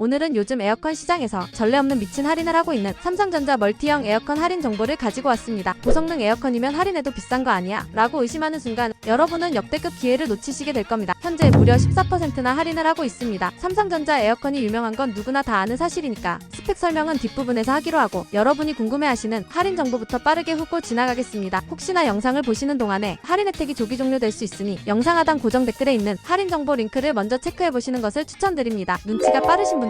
오늘은 요즘 에어컨 시장에서 전례 없는 미친 할인을 하고 있는 삼성전자 멀티형 에어컨 할인 정보를 가지고 왔습니다. 고성능 에어컨이면 할인해도 비싼 거 아니야? 라고 의심하는 순간 여러분은 역대급 기회를 놓치시게 될 겁니다. 현재 무려 14%나 할인을 하고 있습니다. 삼성전자 에어컨이 유명한 건 누구나 다 아는 사실이니까 스펙 설명은 뒷부분에서 하기로 하고 여러분이 궁금해하시는 할인 정보부터 빠르게 훑고 지나가겠습니다. 혹시나 영상을 보시는 동안에 할인 혜택이 조기 종료될 수 있으니 영상 하단 고정 댓글에 있는 할인 정보 링크를 먼저 체크해 보시는 것을 추천드립니다. 눈치가 빠르신 분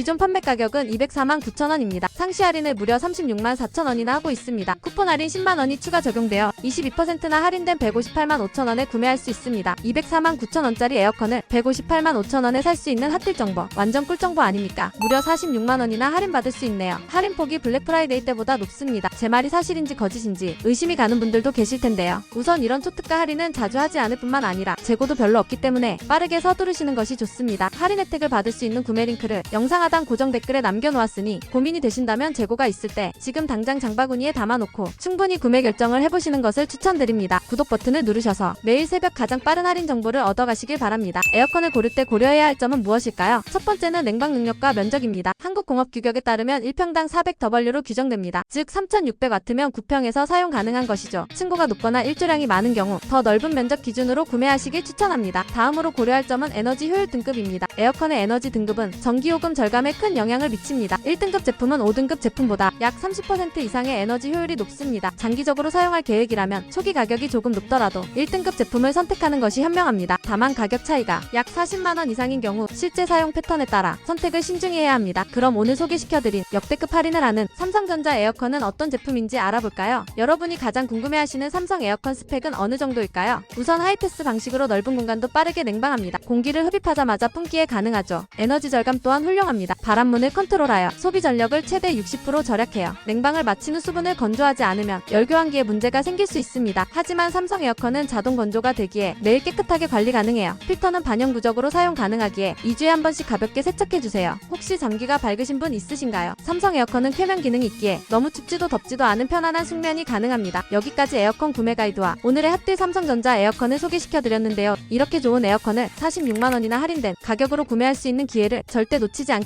기존 판매 가격은 204만 9천 원입니다. 상시 할인을 무려 36만 4천 원이나 하고 있습니다. 쿠폰 할인 10만 원이 추가 적용되어 22%나 할인된 158만 5천 원에 구매할 수 있습니다. 204만 9천 원짜리 에어컨을 158만 5천 원에 살 수 있는 핫딜 정보. 완전 꿀 정보 아닙니까? 무려 46만 원이나 할인받을 수 있네요. 할인 폭이 블랙 프라이데이 때보다 높습니다. 제 말이 사실인지 거짓인지 의심이 가는 분들도 계실 텐데요. 우선 이런 초특가 할인은 자주 하지 않을 뿐만 아니라 재고도 별로 없기 때문에 빠르게 서두르시는 것이 좋습니다. 할인 혜택을 받을 수 있는 구매 링크를 영상 하단 고정 댓글에 남겨놓았으니 고민이 되신다면 재고가 있을 때 지금 당장 장바구니에 담아놓고 충분히 구매 결정을 해보시는 것을 추천드립니다. 구독 버튼을 누르셔서 매일 새벽 가장 빠른 할인 정보를 얻어가시길 바랍니다. 에어컨을 고를 때 고려해야 할 점은 무엇일까요? 첫 번째는 냉방 능력과 면적입니다. 한국공업 규격에 따르면 1평당 400W로 규정됩니다. 즉 3600W면 9평에서 사용 가능한 것이죠. 층고가 높거나 일조량이 많은 경우 더 넓은 면적 기준으로 구매하시길 추천합니다. 다음으로 고려할 점은 에너지 효율 등급입니다. 에어컨의 에너지 등급은 전기요금 절감 에 큰 영향을 미칩니다. 1등급 제품은 5등급 제품보다 약 30% 이상의 에너지 효율이 높습니다. 장기적으로 사용할 계획이라면 초기 가격이 조금 높더라도 1등급 제품을 선택하는 것이 현명합니다. 다만 가격 차이가 약 40만원 이상인 경우 실제 사용 패턴에 따라 선택을 신중히 해야 합니다. 그럼 오늘 소개시켜드린 역대급 할인을 하는 삼성전자 에어컨은 어떤 제품인지 알아볼까요? 여러분이 가장 궁금해하시는 삼성 에어컨 스펙은 어느 정도일까요? 우선 하이패스 방식으로 넓은 공간도 빠르게 냉방합니다. 공기를 흡입하자마자 품기에 가능하죠. 에너지 절감 또한 훌륭합니다. 바람문을 컨트롤하여 소비 전력을 최대 60% 절약해요. 냉방을 마친 후 수분을 건조하지 않으면 열교환기에 문제가 생길 수 있습니다. 하지만 삼성 에어컨은 자동 건조가 되기에 매일 깨끗하게 관리 가능해요. 필터는 반영구적으로 사용 가능하기에 2주에 한 번씩 가볍게 세척해주세요. 혹시 잠기가 밝으신 분 있으신가요? 삼성 에어컨은 쾌면 기능이 있기에 너무 춥지도 덥지도 않은 편안한 숙면이 가능합니다. 여기까지 에어컨 구매 가이드와 오늘의 핫딜 삼성전자 에어컨을 소개시켜드렸는데요. 이렇게 좋은 에어컨을 46만원이나 할인된 가격으로 구매할 수 있는 기회를 절대 놓치지 않